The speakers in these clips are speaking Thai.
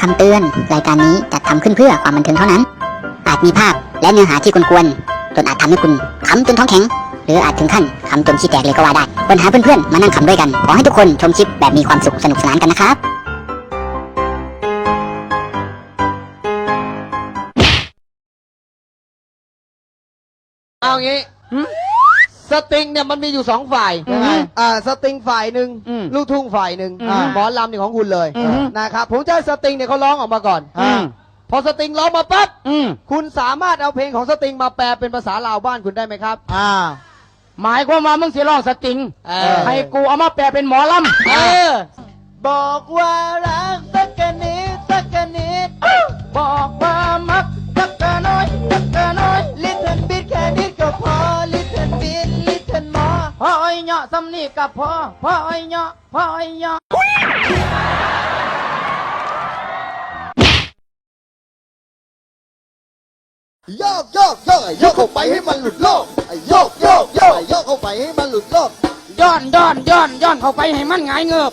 คำเตือน รายการนี้จัดทำขึ้นเพื่อความบันเทิงเท่านั้น อาจมีภาพและเนื้อหาที่กวนๆจนอาจทำให้คุณขำจนท้องแข็ง หรืออาจถึงขั้นขำจนขี้แตกเลยก็ว่าได้ปัญหาเพื่อนๆ มานั่งขำด้วยกัน ขอให้ทุกคนชมคลิปแบบมีความสุขสนุกสนานกันนะครับ เอางี้ สติงเนี่ยมันมีอยู่สองฝ่ายยังไงอ่าสติงฝ่ายหนึ่งลูกทุ่งฝ่ายหนึ่งหมอลำเนี่ยของคุณเลยนะครับผมจะให้สติงเนี่ยเขาร้องออกมาก่อนพอสติงร้องมาปั๊บคุณสามารถเอาเพลงของสติงมาแปลเป็นภาษาลาวบ้านคุณได้ไหมครับ อ่า หมายความว่ามึงเสียร้องสติงให้กูเอามาแปลเป็นหมอลำบอกว่ารั พ่อไอ้อยเหาะสำนีกับพ่อพ่อไอ้อยเหาะพ่อไอ้อยเหาะโยกโยกโยกโยกเข้าไปให้มันหลุดโลกโยกโยกโยกโยกเข้าไปให้มันหลุดโลกย้อนย้อนย้อนย้อนเข้าไปให้มันหงายเงือบ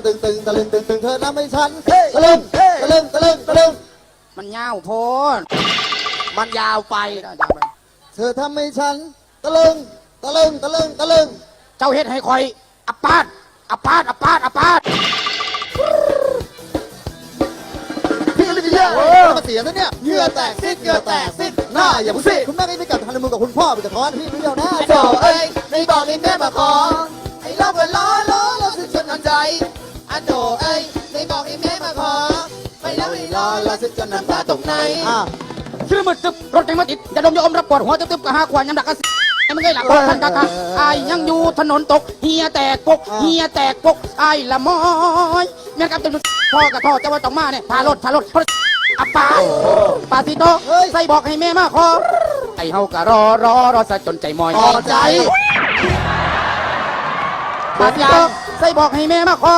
งตึงเธอทำให้ฉันตะลึงตะลึงตะลึงตะลึงมันยาวโพดมันยาวไปเธอทำให้ฉันตะลึงตะลึงตะลึงตะลึงเจ้าเฮ็ดให้คอยอัปปาดอัปปาดอัปปาดอัปปาดพี่ลิเดียมาเสียนะเนี่ยเหงื่อแตกซิดเหงื่อแตกซิดหน้าอย่าพูดสิคุณแม่ไม่ได้กลับฮันนีมูนกับคุณพ่อไปกระท้อนพี่ไม่เดียวนะโถเอ้ยไม่บอกนี่แม่มาขอไอ้เราก็ล้อล้อล้อ ไม่รอรอสึกจนน้ำตาตกในอะชื่อมืดตึบรถจังมาติดอย่าดมอย่าอมรับปวดหัวตึบตึบกะหาขวานยำดักกะสิไอ้มึงไงหลักรถทันกะกะอายยังอยู่ถนนตกเฮียแตกปกเฮียแตกปกอายละมอยแม่นกับจนพ่อกะท่อเจ้าว่าต้องมาเนี่ยพารถพารถพารถอัปปาปาติโตใส่บอกให้แม่มาขอไอ้เฮากะรอรอรอซะจนใจมอยพอใจปาติโตใส่บอกให้แม่มาขอ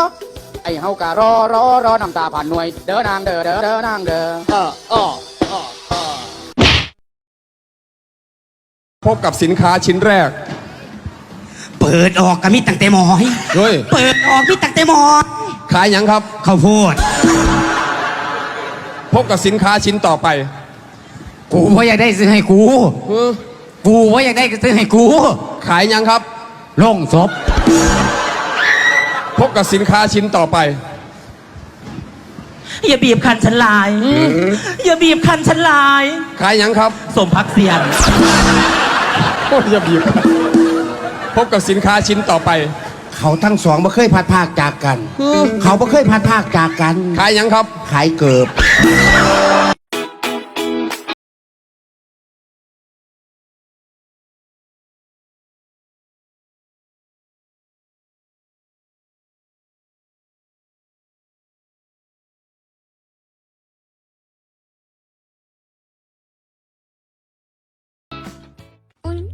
ไอ้เฮากะรอรอรอน้ำตาผ่านหน่วย เด้อนางเด้อเด้อเด้อนางเด้อเออเออเออเออพบกับสินค้าชิ้นแรก เปิดออกกะมีตั้งแต่หมอยเฮ้ย เปิดออกมีตั้งแต่หมอยขายหยังครับ ข้าวโพด พบกับสินค้าชิ้นต่อไปกูว่าอยากได้ซื้อให้กู เออกูว่าอยากได้ซื้อให้กู ขายหยังครับลงศพ พบกับสินค้าชิ้นต่อไป อย่าบีบคันฉันลาย อย่าบีบคันฉันลาย ขายหยังครับสมพักเสียน โอ้ยอย่าบีบพบกับสินค้าชิ้นต่อไป เขาทั้งสองไม่เคยพัดภาคจากกัน เขาไม่เคยพัดภาคจากกัน ขายหยังครับ ขายเกิบ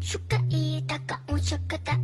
운수가 이다가 운수가다